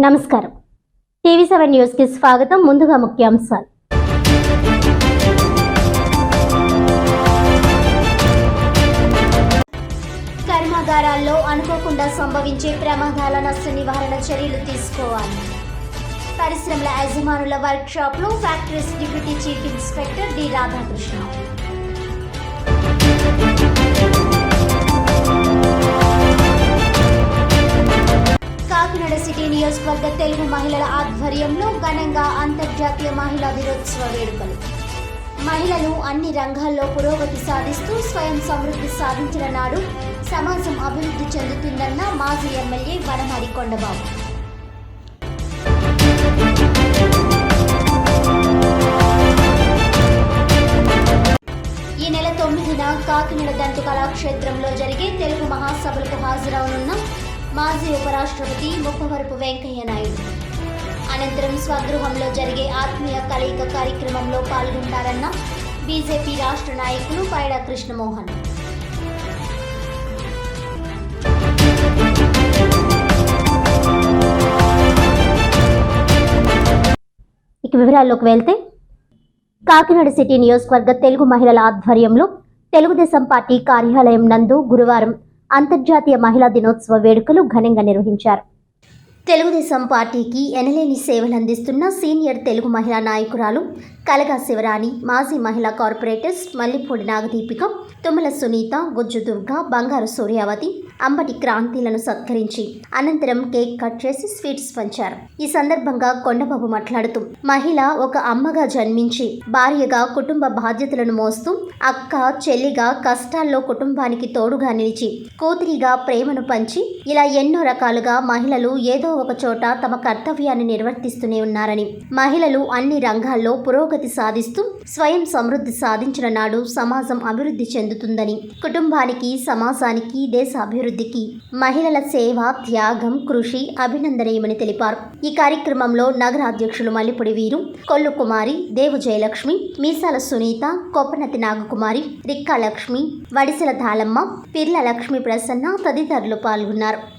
నమస్కారం. TV seven న్యూస్కి స్వాగతం. ముందుగా ముఖ్యాంశాలు. కర్మాగారాల్లో అనుకోకుండా సంభవించే ప్రమాదాల నష్ట నివారణ చర్యలు తీసుకోవాలి. పరిశ్రమల యజమానుల వర్క్ షాప్లో factories deputy chief inspector D Radhakrishna. వర్గ తెలుగు మహిళల ఆధ్వర్యంలో ఘనంగా అంతర్జాతీయ మహిళా దినోత్సవ వేడుకలు. మహిళలు అన్ని రంగాల్లో పురోగతి సాధిస్తూ స్వయం సమృద్ధి సాధించిన నాడు సమాజం అభివృద్ధి చెందుతుందన్న మాజీ ఎమ్మెల్యే వనమాడి కొండబాబు. ఈ నెల తొమ్మిదిన కాకినాడ దంతు కళాక్షేత్రంలో జరిగే తెలుగు మహాసభలకు హాజరవనున్న మాజీ ఉపరాష్ట్రపతి ముప్పవరపు వెంకయ్య నాయుడు. అనంతరం స్వగృహంలో జరిగే ఆత్మీయ కలయిక కార్యక్రమంలో పాల్గొంటారన్న బీజేపీ రాష్ట్ర నాయకులు పైడా కృష్ణమోహన్. ఇక వివరాల్లోకి వెళ్తే కాకినాడ సిటీ నియోజకవర్గ తెలుగు మహిళల ఆధ్వర్యంలో తెలుగుదేశం పార్టీ కార్యాలయం నందు గురువారం అంతర్జాతీయ మహిళా దినోత్సవ వేడుకలు ఘనంగా నిర్వహించారు. తెలుగుదేశం పార్టీకి ఎనలేని సేవలు అందిస్తున్న సీనియర్ తెలుగు మహిళా నాయకురాలు కలగా శివరాణి మాజీ మహిళా కార్పొరేటర్స్ మల్లిపూడి నాగదీపిక తుమ్మల సునీత గుజ్జు దుర్గ బంగారు సూర్యావతి అంబటి క్రాంతిలను సత్కరించి అనంతరం కేక్ కట్ చేసి స్వీట్స్ పంచారు. ఈ సందర్భంగా కొండబాబు మాట్లాడుతూ మహిళ ఒక అమ్మగా జన్మించి భార్యగా కుటుంబ బాధ్యతలను మోస్తూ అక్క చెల్లిగా కష్టాల్లో కుటుంబానికి తోడుగా నిలిచి కూతురిగా ప్రేమను పంచి ఇలా ఎన్నో రకాలుగా మహిళలు ఏదో ఒక చోట తమ కర్తవ్యాన్ని నిర్వర్తిస్తూనే ఉన్నారని మహిళలు అన్ని రంగాల్లో పురోగతి సాధిస్తూ స్వయం సమృద్ధి సాధించిన నాడు సమాజం అభివృద్ధి చెందుతుందని కుటుంబానికి సమాజానికి దేశ అభివృద్ధికి మహిళల సేవ త్యాగం కృషి అభినందనీయమని తెలిపారు. ఈ కార్యక్రమంలో నగర అధ్యక్షులు మల్లిపొడి వీరు కొల్లు కుమారి దేవు జయలక్ష్మి మీసాల సునీత కొప్పనతి నాగకుమారి రిక్కా లక్ష్మి వడిసెల ధాలమ్మ పిర్ల లక్ష్మి ప్రసన్న తదితరులు పాల్గొన్నారు.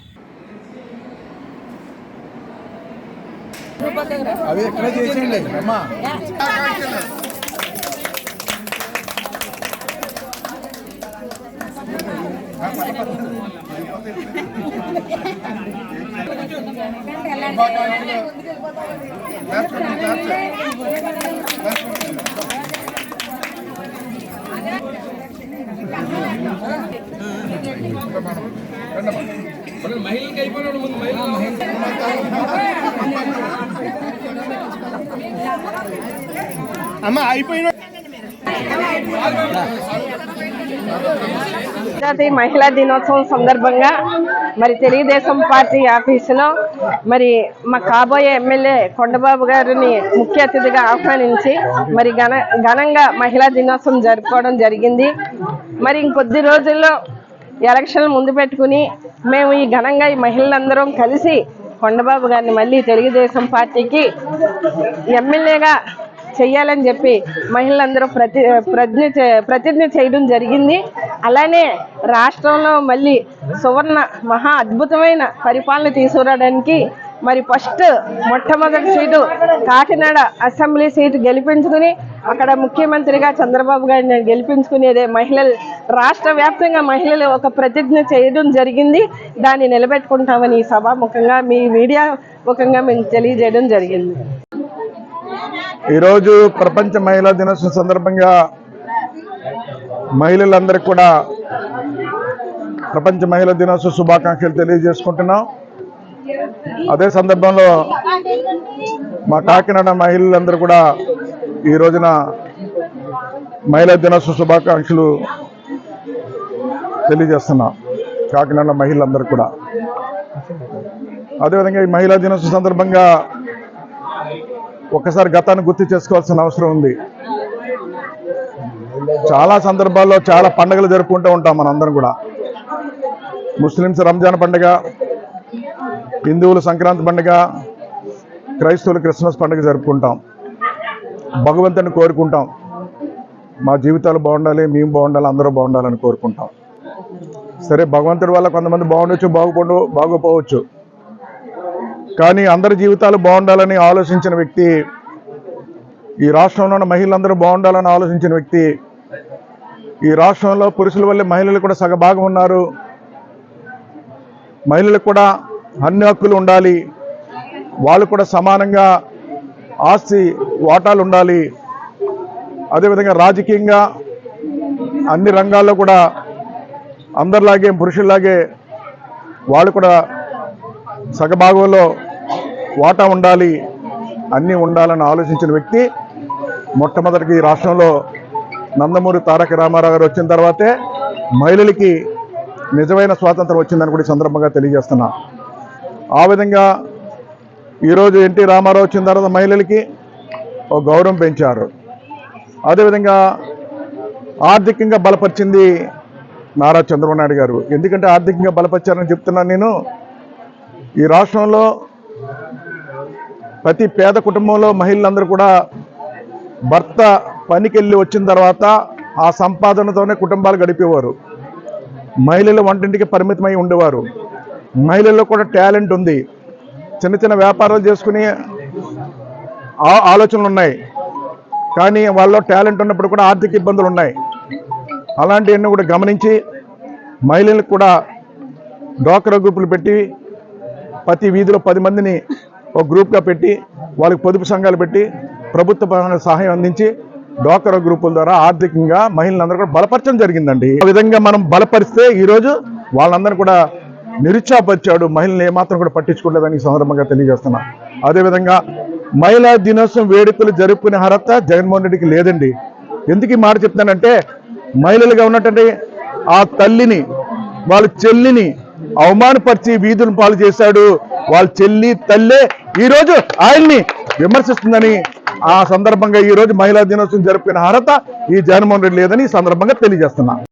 అవి ఎక్కడ చేసేయండి అమ్మా మహిళలకి అయిపోయినాడు ముందు అమ్మా అయిపోయిన మహిళా దినోత్సవం సందర్భంగా మరి తెలుగుదేశం పార్టీ ఆఫీసులో మరి మా కాబోయే ఎమ్మెల్యే కొండబాబు గారిని ముఖ్య అతిథిగా ఆహ్వానించి మరి ఘన ఘనంగా మహిళా దినోత్సవం జరుపుకోవడం జరిగింది. మరి ఇంకొద్ది రోజుల్లో ఎలక్షన్లు ముందు పెట్టుకుని మేము ఈ ఘనంగా ఈ మహిళలందరం కలిసి కొండబాబు గారిని మళ్ళీ తెలుగుదేశం పార్టీకి ఎమ్మెల్యేగా చెయ్యాలని చెప్పి మహిళలందరూ ప్రతి ప్రతిజ్ఞ ప్రతిజ్ఞ చేయడం జరిగింది. అలానే రాష్ట్రంలో మళ్ళీ సువర్ణ మహా అద్భుతమైన పరిపాలన తీసుకురావడానికి మరి ఫస్ట్ మొట్టమొదటి సీటు కాకినాడ అసెంబ్లీ సీటు గెలిపించుకుని అక్కడ ముఖ్యమంత్రిగా చంద్రబాబు గారిని గెలిపించుకునేదే మహిళలు రాష్ట్ర వ్యాప్తంగా మహిళలు ఒక ప్రతిజ్ఞ చేయడం జరిగింది. దాన్ని నిలబెట్టుకుంటామని ఈ సభాముఖంగా మీ మీడియా ముఖంగా మేము తెలియజేయడం జరిగింది. ఈరోజు ప్రపంచ మహిళా దినోత్సవం సందర్భంగా మహిళలందరికీ కూడా ప్రపంచ మహిళా దినోత్సవ శుభాకాంక్షలు తెలియజేసుకుంటున్నాం. అదే సందర్భంలో మా కాకినాడ మహిళలందరూ కూడా ఈ రోజున మహిళా దినోత్సవ శుభాకాంక్షలు తెలియజేస్తున్నాం కాకినాడ మహిళలందరూ కూడా. అదేవిధంగా ఈ మహిళా దినోత్సవ సందర్భంగా ఒక్కసారి గతాన్ని గుర్తు చేసుకోవాల్సిన అవసరం ఉంది. చాలా సందర్భాల్లో చాలా పండుగలు జరుపుకుంటూ ఉంటాం మనందరం కూడా. ముస్లిమ్స్ రంజాన్ పండుగ హిందువులు సంక్రాంతి పండుగ క్రైస్తవులు క్రిస్మస్ పండుగ జరుపుకుంటాం. భగవంతుని కోరుకుంటాం. మా జీవితాలు బాగుండాలి మేము బాగుండాలి అందరూ బాగుండాలని కోరుకుంటాం. సరే భగవంతుడి వల్ల కొంతమంది బాగుండొచ్చు బాగుపడు బాగోపోవచ్చు. కానీ అందరి జీవితాలు బాగుండాలని ఆలోచించిన వ్యక్తి ఈ రాష్ట్రంలో ఉన్న మహిళలందరూ బాగుండాలని ఆలోచించిన వ్యక్తి ఈ రాష్ట్రంలో పురుషుల వల్లే మహిళలు కూడా సగభాగం ఉన్నారు. మహిళలకు కూడా అన్ని హక్కులు ఉండాలి. వాళ్ళు కూడా సమానంగా ఆస్తి వాటాలు ఉండాలి. అదేవిధంగా రాజకీయంగా అన్ని రంగాల్లో కూడా అందరిలాగే పురుషుల్లాగే వాళ్ళు కూడా సగభాగంలో వాటా ఉండాలి. అన్నీ ఉండాలని ఆలోచించిన వ్యక్తి మొట్టమొదటికి ఈ రాష్ట్రంలో నందమూరి తారక రామారావు గారు వచ్చిన తర్వాతే మహిళలకి నిజమైన స్వాతంత్రం వచ్చిందని కూడా ఈ సందర్భంగా తెలియజేస్తున్నా. ఆ విధంగా ఈరోజు ఎన్టీ రామారావు వచ్చిన తర్వాత మహిళలకి ఒక గౌరవం పెంచారు. అదేవిధంగా ఆర్థికంగా బలపరిచింది నారా చంద్రబాబు నాయుడు గారు. ఎందుకంటే ఆర్థికంగా బలపరిచారని చెప్తున్నాను నేను. ఈ రాష్ట్రంలో ప్రతి పేద కుటుంబంలో మహిళలందరూ కూడా భర్త పనికెళ్ళి వచ్చిన తర్వాత ఆ సంపాదనతోనే కుటుంబాలు గడిపేవారు. మహిళలు వంటింటికి పరిమితమై ఉండేవారు. మహిళల్లో కూడా టాలెంట్ ఉంది. చిన్న చిన్న వ్యాపారాలు చేసుకుని ఆ- ఆలోచనలు ఉన్నాయి. కానీ వాళ్ళలో టాలెంట్ ఉన్నప్పుడు కూడా ఆర్థిక ఇబ్బందులు ఉన్నాయి. అలాంటివన్నీ కూడా గమనించి మహిళలకు కూడా డోక్రా గ్రూపులు పెట్టి ప్రతి వీధిలో పది మందిని ఒక గ్రూప్గా పెట్టి వాళ్ళకి పొదుపు సంఘాలు పెట్టి ప్రభుత్వ సహాయం అందించి డ్వాక్రా గ్రూపుల ద్వారా ఆర్థికంగా మహిళలందరూ కూడా బలపరచడం జరిగిందండి. ఆ విధంగా మనం బలపరిస్తే ఈరోజు వాళ్ళందరూ కూడా నిరుత్సాహపరిచాడు. మహిళలు ఏమాత్రం కూడా పట్టించుకోలేదని సందర్భంగా తెలియజేస్తున్నా. అదేవిధంగా మహిళా దినోత్సవం వేడుకలు జరుపుకునే అర్హత జగన్మోహన్ రెడ్డికి లేదండి. ఎందుకు ఈ మాట చెప్తానంటే మహిళలుగా ఉన్నటువంటి ఆ తల్లిని వాళ్ళ చెల్లిని అవమానపరిచి వీధులను పాలు చేశాడు. వాళ్ళ చెల్లి తల్లే ఈరోజు ఆయన్ని విమర్శిస్తుందని ఆ సందర్భంగా ఈ రోజు మహిళా దినోత్సవం జరుపుకునే అర్హత ఈ జగన్మోహన్ రెడ్డి లేదని ఈ సందర్భంగా తెలియజేస్తున్నా.